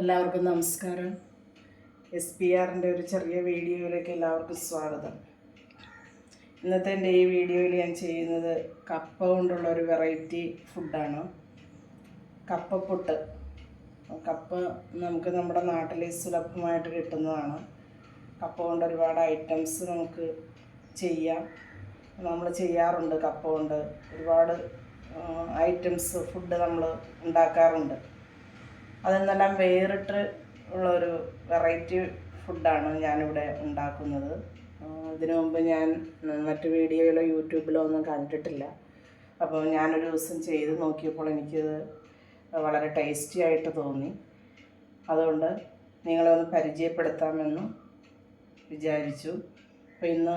എല്ലാവർക്കും നമസ്കാരം. S P ആറിന്റെ ഒരു ചെറിയ വീഡിയോയിലേക്ക് എല്ലാവർക്കും സ്വാഗതം. ഇന്നത്തെ എന്റെ ഈ വീഡിയോയിൽ ഞാൻ ചെയ്യുന്നത് കപ്പ കൊണ്ടുള്ള ഒരു വെറൈറ്റി ഫുഡാണ്. കപ്പപ്പുട്ട്. കപ്പ നമുക്ക് നമ്മുടെ നാട്ടിൽ സുലഭമായിട്ട് കിട്ടുന്നതാണ്. കപ്പ കൊണ്ട് ഒരുപാട് ഐറ്റംസ് നമുക്ക് ചെയ്യാം. നമ്മൾ ചെയ്യാറുണ്ട് കപ്പ കൊണ്ട് ഒരുപാട് ഐറ്റംസ് ഫുഡ് നമ്മൾ ഉണ്ടാക്കാറുണ്ട്. അതിൽ നിന്നെല്ലാം വേറിട്ട് ഉള്ള ഒരു വെറൈറ്റി ഫുഡാണ് ഞാനിവിടെ ഉണ്ടാക്കുന്നത്. ഇതിനു മുമ്പ് ഞാൻ മറ്റു വീഡിയോയിലോ യൂട്യൂബിലോ ഒന്നും കണ്ടിട്ടില്ല. അപ്പോൾ ഞാനൊരു ദിവസം ചെയ്ത് നോക്കിയപ്പോൾ എനിക്കത് വളരെ ടേസ്റ്റി ആയിട്ട് തോന്നി. അതുകൊണ്ട് നിങ്ങളെ ഒന്ന് പരിചയപ്പെടുത്താമെന്ന് വിചാരിച്ചു. അപ്പോൾ ഇന്ന്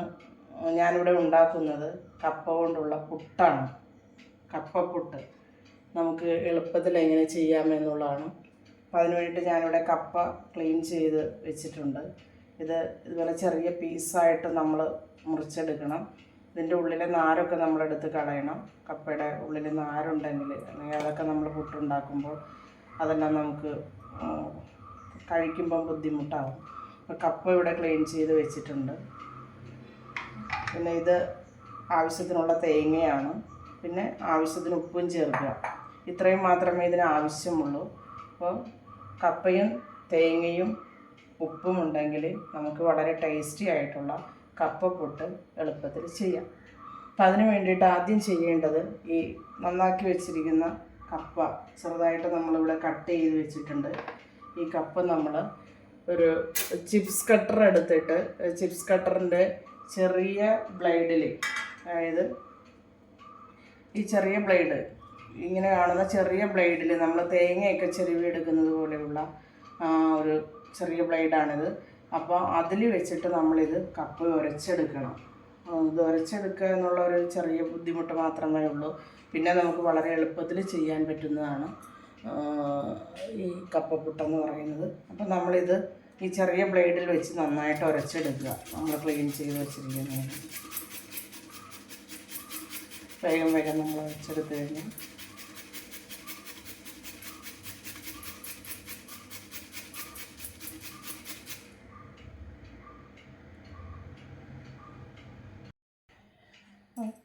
ഞാനിവിടെ ഉണ്ടാക്കുന്നത് കപ്പ കൊണ്ടുള്ള പുട്ടാണ്. കപ്പപ്പുട്ട് നമുക്ക് എളുപ്പത്തിൽ എങ്ങനെ ചെയ്യാമെന്നുള്ളതാണ്. അപ്പോൾ അതിന് വേണ്ടിയിട്ട് ഞാനിവിടെ കപ്പ ക്ലീൻ ചെയ്ത് വെച്ചിട്ടുണ്ട്. ഇത് ഇതുപോലെ ചെറിയ പീസായിട്ട് നമ്മൾ മുറിച്ചെടുക്കണം. ഇതിന്റെ ഉള്ളിലെ നാരൊക്കെ നമ്മളെടുത്ത് കളയണം. കപ്പയുടെ ഉള്ളിൽ നാരുണ്ടെങ്കിൽ അല്ലെങ്കിൽ അതൊക്കെ നമ്മൾ പുട്ടുണ്ടാക്കുമ്പോൾ അതെല്ലാം നമുക്ക് കഴിക്കുമ്പം ബുദ്ധിമുട്ടാകും അപ്പോൾ കപ്പ ഇവിടെ ക്ലീൻ ചെയ്ത് വെച്ചിട്ടുണ്ട്. പിന്നെ ഇത് ആവശ്യത്തിനുള്ള തേങ്ങയാണ്. പിന്നെ ആവശ്യത്തിന് ഉപ്പും ചേർക്കുക. ഇത്രയും മാത്രമേ ഇതിന് ആവശ്യമുള്ളൂ. അപ്പോൾ കപ്പയും തേങ്ങയും ഉപ്പും ഉണ്ടെങ്കിൽ നമുക്ക് വളരെ ടേസ്റ്റി ആയിട്ടുള്ള കപ്പപ്പൊട്ട് എളുപ്പത്തിൽ ചെയ്യാം. അപ്പം അതിന് വേണ്ടിയിട്ട് ആദ്യം ചെയ്യേണ്ടത് ഈ നന്നാക്കി വെച്ചിരിക്കുന്ന കപ്പ ചെറുതായിട്ട് നമ്മളിവിടെ കട്ട് ചെയ്ത് വെച്ചിട്ടുണ്ട്. ഈ കപ്പ നമ്മൾ ഒരു ചിപ്സ് കട്ടർ എടുത്തിട്ട് ചിപ്സ് കട്ടറിന്റെ ചെറിയ ബ്ലേഡിൽ അതായത് ഈ ചെറിയ ബ്ലേഡ് ഇങ്ങനെ കാണുന്ന ചെറിയ ബ്ലേഡിൽ നമ്മൾ തേങ്ങയൊക്കെ ചെറിയ എടുക്കുന്നത് പോലെയുള്ള ഒരു ചെറിയ ബ്ലേഡാണിത്. അപ്പോൾ അതിൽ വെച്ചിട്ട് നമ്മളിത് കപ്പ് ഉരച്ചെടുക്കണം ഇത് ഉരച്ചെടുക്കുക എന്നുള്ള ഒരു ചെറിയ ബുദ്ധിമുട്ട് മാത്രമേ ഉള്ളൂ. പിന്നെ നമുക്ക് വളരെ എളുപ്പത്തിൽ ചെയ്യാൻ പറ്റുന്നതാണ് ഈ കപ്പപ്പുട്ടെന്ന് പറയുന്നത്. അപ്പം നമ്മളിത് ഈ ചെറിയ ബ്ലേഡിൽ വെച്ച് നന്നായിട്ട് ഉരച്ചെടുക്കുക നമ്മൾ ക്ലീൻ ചെയ്ത് വെച്ചിരിക്കുന്നത് വേഗം വേഗം നമ്മൾ ഉരച്ചെടുത്ത് കഴിഞ്ഞാൽ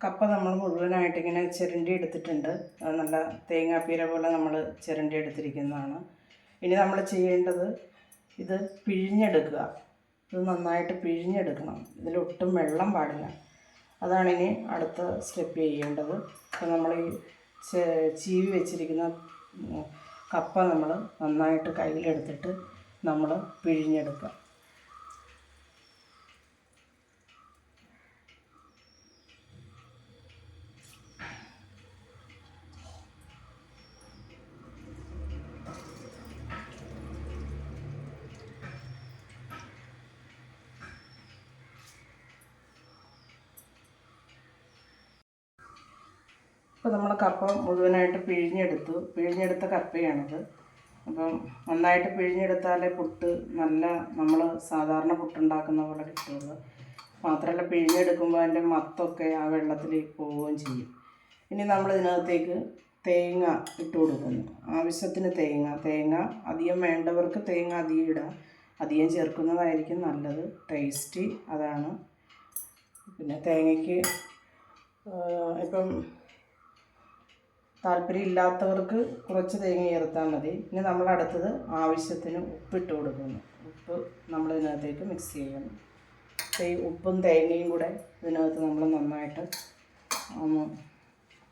കപ്പ നമ്മൾ മുഴുവനായിട്ട് ഇങ്ങനെ ചിരണ്ടി എടുത്തിട്ടുണ്ട്. അത് നല്ല തേങ്ങാപ്പീര പോലെ നമ്മൾ ചിരണ്ടി എടുത്തിരിക്കുന്നതാണ്. ഇനി നമ്മൾ ചെയ്യേണ്ടത് ഇത് പിഴിഞ്ഞെടുക്കുക. ഇത് നന്നായിട്ട് പിഴിഞ്ഞെടുക്കണം. ഇതിലൊട്ടും വെള്ളം പാടില്ല. അതാണ് ഇനി അടുത്ത സ്റ്റെപ്പ് ചെയ്യേണ്ടത്. അപ്പോൾ നമ്മൾ ഈ ചീവി വെച്ചിരിക്കുന്ന കപ്പ നമ്മൾ നന്നായിട്ട് കയ്യിലെടുത്തിട്ട് നമ്മൾ പിഴിഞ്ഞെടുക്കുക. ഇപ്പോൾ നമ്മൾ കപ്പ മുഴുവനായിട്ട് പിഴിഞ്ഞെടുത്തു. പിഴിഞ്ഞെടുത്ത കപ്പയാണത്. അപ്പം നന്നായിട്ട് പിഴിഞ്ഞെടുത്താലേ പുട്ട് നല്ല നമ്മൾ സാധാരണ പുട്ടുണ്ടാക്കുന്ന പോലെ കിട്ടുള്ളൂ. മാത്രമല്ല പിഴിഞ്ഞെടുക്കുമ്പോൾ അതിന്റെ മത്തൊക്കെ ആ വെള്ളത്തിൽ പോവുകയും ചെയ്യും. ഇനി നമ്മൾ ഇതിനകത്തേക്ക് തേങ്ങ ഇട്ട് കൊടുക്കുന്നു. ആവശ്യത്തിന് തേങ്ങ. തേങ്ങ അധികം വേണ്ടവർക്ക് തേങ്ങ അധികം ഇടാം. അധികം ചേർക്കുന്നതായിരിക്കും നല്ലത്. ടേസ്റ്റി അതാണ്. പിന്നെ തേങ്ങയ്ക്ക് ഇപ്പം താല്പര്യം ഇല്ലാത്തവർക്ക് കുറച്ച് തേങ്ങ ചേർത്താൽ മതി. ഇനി നമ്മൾ അടുത്തത് ആവശ്യത്തിന് ഉപ്പിട്ട് കൊടുക്കുന്നു. ഉപ്പ് നമ്മൾ ഇതിനകത്തേക്ക് മിക്സ് ചെയ്യണം. ഈ ഉപ്പും തേങ്ങയും കൂടെ ഇതിനകത്ത് നമ്മൾ നന്നായിട്ട് ഒന്ന്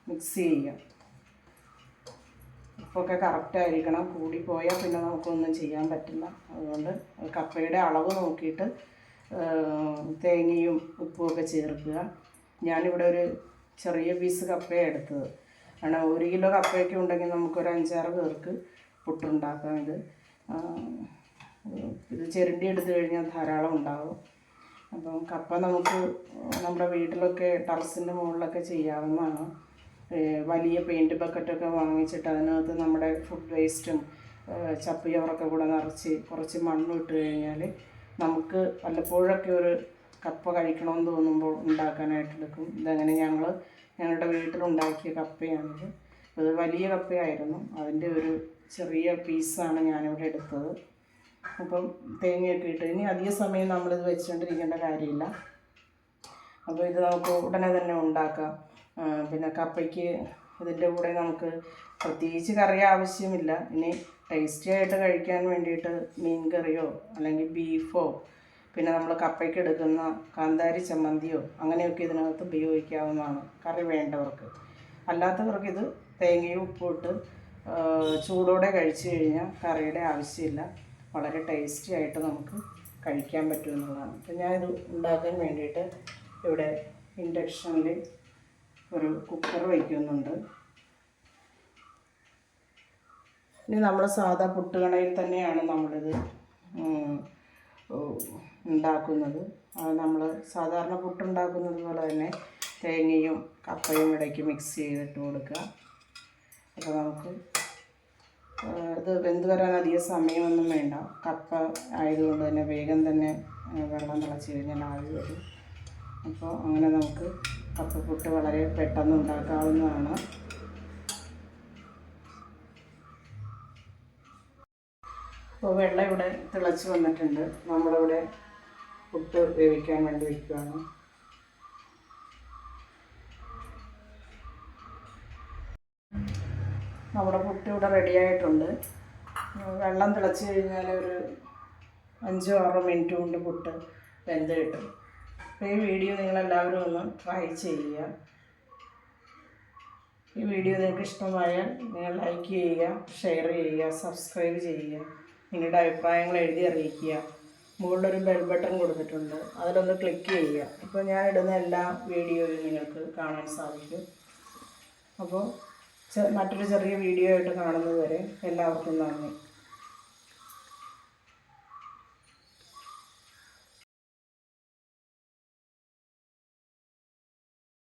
മിക്സ് ചെയ്യുക. ഉപ്പൊക്കെ കറക്റ്റായിരിക്കണം കൂടിപ്പോയാൽ പിന്നെ നമുക്കൊന്നും ചെയ്യാൻ പറ്റില്ല. അതുകൊണ്ട് കപ്പയുടെ അളവ് നോക്കിയിട്ട് തേങ്ങയും ഉപ്പുമൊക്കെ ചേർക്കുക. ഞാനിവിടെ ഒരു ചെറിയ പീസ് കപ്പയാണ് എടുത്തത്. കാരണം ഒരു കിലോ കപ്പയൊക്കെ ഉണ്ടെങ്കിൽ നമുക്കൊരു അഞ്ചാറ് പേർക്ക് പുട്ടുണ്ടാക്കാം. ഇത് ഇത് ചിരണ്ടി എടുത്തു കഴിഞ്ഞാൽ ധാരാളം ഉണ്ടാവും. അപ്പം കപ്പ നമുക്ക് നമ്മുടെ വീട്ടിലൊക്കെ ടെറസിന്റെ മുകളിലൊക്കെ ചെയ്യാവുന്നതാണ്. വലിയ പെയിന്റ് ബക്കറ്റൊക്കെ വാങ്ങിച്ചിട്ട് അതിനകത്ത് നമ്മുടെ ഫുഡ് വേസ്റ്റും ചപ്പിയവറൊക്കെ കൂടെ നിറച്ച് കുറച്ച് മണ്ണും ഇട്ട് കഴിഞ്ഞാൽ നമുക്ക് വല്ലപ്പോഴൊക്കെ ഒരു കപ്പ കഴിക്കണമെന്ന് തോന്നുമ്പോൾ ഉണ്ടാക്കാനായിട്ട് എടുക്കും. ഇതങ്ങനെ ഞങ്ങൾ ഞങ്ങളുടെ വീട്ടിലുണ്ടാക്കിയ കപ്പയാണിത്. അത് വലിയ കപ്പയായിരുന്നു. അതിന്റെ ഒരു ചെറിയ പീസാണ് ഞാനിവിടെ എടുത്തത്. അപ്പം തേങ്ങയൊക്കെ ഇട്ട് ഇനി അധിക സമയം നമ്മളിത് വെച്ചുകൊണ്ടിരിക്കേണ്ട കാര്യമില്ല. അപ്പോൾ ഇത് നമുക്ക് ഉടനെ തന്നെ ഉണ്ടാക്കാം. പിന്നെ കപ്പയ്ക്ക് ഇതിന്റെ കൂടെ നമുക്ക് പ്രത്യേകിച്ച് കറി ആവശ്യമില്ല. ഇനി ടേസ്റ്റി ആയിട്ട് കഴിക്കാൻ വേണ്ടിയിട്ട് മീൻ കറിയോ അല്ലെങ്കിൽ ബീഫോ പിന്നെ നമ്മൾ കപ്പയ്ക്ക് എടുക്കുന്ന കാന്താരി ചമ്മന്തിയോ അങ്ങനെയൊക്കെ ഇതിനകത്ത് ഉപയോഗിക്കാവുന്നതാണ് കറി വേണ്ടവർക്ക്. അല്ലാത്തവർക്ക് ഇത് തേങ്ങയും ഉപ്പും ഇട്ട് ചൂടോടെ കഴിച്ചു കഴിഞ്ഞാൽ കറിയുടെ ആവശ്യമില്ല. വളരെ ടേസ്റ്റി ആയിട്ട് നമുക്ക് കഴിക്കാൻ പറ്റുമെന്നുള്ളതാണ് അപ്പം ഞാനിത് ഉണ്ടാക്കാൻ വേണ്ടിയിട്ട് ഇവിടെ ഇൻഡക്ഷനിൽ ഒരു കുക്കർ വയ്ക്കുന്നുണ്ട്. ഇനി നമ്മൾ സാധാ പുട്ടുകണയിൽ തന്നെയാണ് നമ്മളിത് ഉം, അത് ഉണ്ടാക്കുന്നത് നമ്മൾ സാധാരണ പുട്ടുണ്ടാക്കുന്നത് പോലെ തന്നെ തേങ്ങയും കപ്പയും ഇടയ്ക്ക് മിക്സ് ചെയ്തിട്ട് കൊടുക്കുക. അപ്പോൾ നമുക്ക് ഇത് വെന്ത് വരാൻ അധികം സമയമൊന്നും വേണ്ട. കപ്പ ആയതുകൊണ്ട് തന്നെ വേഗം തന്നെ വെള്ളം തിളച്ച് കഴിഞ്ഞാൽ ആവി വരും. അപ്പോൾ അങ്ങനെ നമുക്ക് കപ്പപ്പുട്ട് വളരെ പെട്ടെന്ന് ഉണ്ടാക്കാവുന്നതാണ്. അപ്പോൾ വെള്ളം ഇവിടെ തിളച്ച് വന്നിട്ടുണ്ട്. നമ്മളിവിടെ പുട്ട് വേവിക്കാൻ വേണ്ടി വയ്ക്കുകയാണ് നമ്മുടെ പുട്ട് ഇവിടെ റെഡിയായിട്ടുണ്ട് വെള്ളം തിളച്ച് കഴിഞ്ഞാൽ ഒരു അഞ്ചോ ആറോ മിനിറ്റ് കൊണ്ട് പുട്ട് വെന്ത് കിട്ടും. അപ്പോൾ ഈ വീഡിയോ നിങ്ങളെല്ലാവരും ഒന്ന് ട്രൈ ചെയ്യുക. ഈ വീഡിയോ നിങ്ങൾക്ക് ഇഷ്ടമായാൽ നിങ്ങൾ ലൈക്ക് ചെയ്യുക ഷെയർ ചെയ്യുക സബ്സ്ക്രൈബ് ചെയ്യുക. നിങ്ങളുടെ അഭിപ്രായങ്ങൾ എഴുതി അറിയിക്കുക. മുകളിലൊരു ബെൽ ബട്ടൺ കൊടുത്തിട്ടുണ്ട്. അതിലൊന്ന് ക്ലിക്ക് ചെയ്യുക. ഇപ്പോൾ ഞാൻ ഇടുന്ന എല്ലാ വീഡിയോയും നിങ്ങൾക്ക് കാണാൻ സാധിക്കും. അപ്പോൾ മറ്റൊരു ചെറിയ വീഡിയോ ആയിട്ട് കാണുന്നത് വരെ എല്ലാവർക്കും നന്ദി.